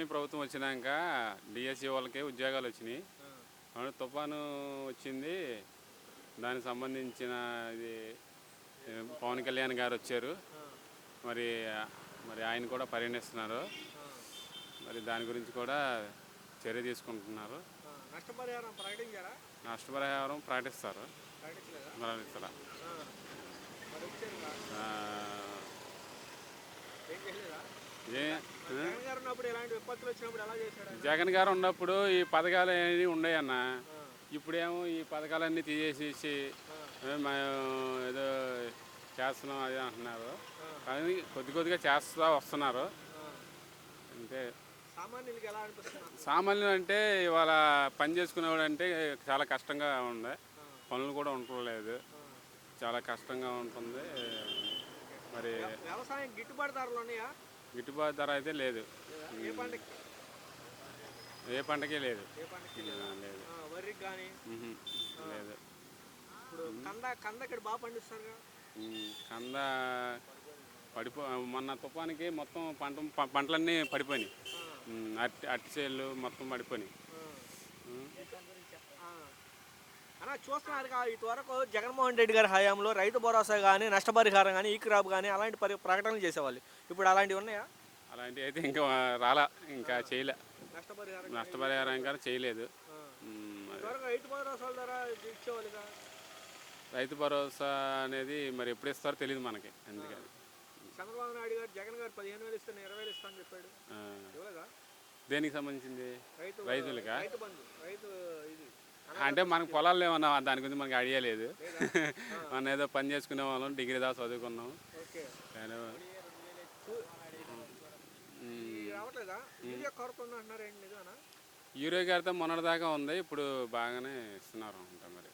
కూటమి ప్రభుత్వం వచ్చినాక డిఎస్సి వాళ్ళకి ఉద్యోగాలు వచ్చినాయి. అవును తుఫాను వచ్చింది. దానికి సంబంధించిన ఇది పవన్ కళ్యాణ్ గారు వచ్చారు. మరి మరి ఆయన కూడా పరిగణిస్తున్నారు. మరి దాని గురించి కూడా చర్య తీసుకుంటున్నారు. నష్టపరిహారం ప్రకటించారా? నష్టపరిహారం ప్రకటిస్తారు. ఏం చేయలేదా? జగన్ గారు ఉన్నప్పుడు ఈ పథకాలు అనేవి ఉన్నాయన్న? ఇప్పుడేమో ఈ పథకాలన్నీ తీసేసి ఏదో చేస్తున్నాం అది అంటున్నారు. కానీ కొద్ది కొద్దిగా చేస్తూ వస్తున్నారు. అంటే సామాన్యులు అంటే ఇవాళ పని చేసుకునేవాడు అంటే చాలా కష్టంగా ఉంది పనులు కూడా ఉండలేదు చాలా కష్టంగా ఉంటుంది. మరి వ్యవసాయం గిట్టుబాటు ధరలు ఉన్నాయా? గిట్టుబాటు ధర అయితే లేదు. ఏ పంటకి? ఏ పంటకి లేదు. లేదు? ఆ, వరికి కానీ మ్హూ. లేదు. ఇప్పుడు కంద కంద ఇక్కడ బాగా కంద పడిపో మొన్న తుఫానికి మొత్తం పంట పంటలన్నీ పడిపోయినాయి. అట్టి అట్టి చేళ్ళు మొత్తం పడిపోయినాయి. ఉమ్, అన్న చూస్తున్నారుగా ఇటువరకు జగన్మోహన్ రెడ్డి గారి హయాంలో రైతు భరోసా కానీ నష్టపరిహారం కానీ ఈ క్రాప్ కానీ అలాంటి పరి ప్రకటనలు చేసేవాళ్ళు. ఇప్పుడు అలాంటివి ఉన్నాయా? అలాంటివి అయితే ఇంకా రాలా ఇంకా చేయలే. నష్టపరిహారం నష్టపరిహారం ఇంకా చేయలేదు. రైతు భరోసాల ద్వారా రైతు భరోసా అనేది మరి ఎప్పుడు ఇస్తారో తెలియదు మనకి అందుకని. చంద్రబాబు నాయుడు గారు జగన్ గారు పదిహేను వేలు ఇస్తాను ఇరవై వేలు ఇస్తాను చెప్పాడు. దేనికి సంబంధించింది? రైతు రైతులకా? రైతు బంధు రైతు ఇది. అంటే మనకు పొలాలు ఏమన్నా దాని గురించి మనకి ఐడియా లేదు. మనం ఏదో పని చేసుకునే వాళ్ళం డిగ్రీ దాకా చదువుకున్నాం. యూరియా గారితో మొన్నటిదాకా ఉంది ఇప్పుడు బాగానే ఇస్తున్నారు అంట మరి.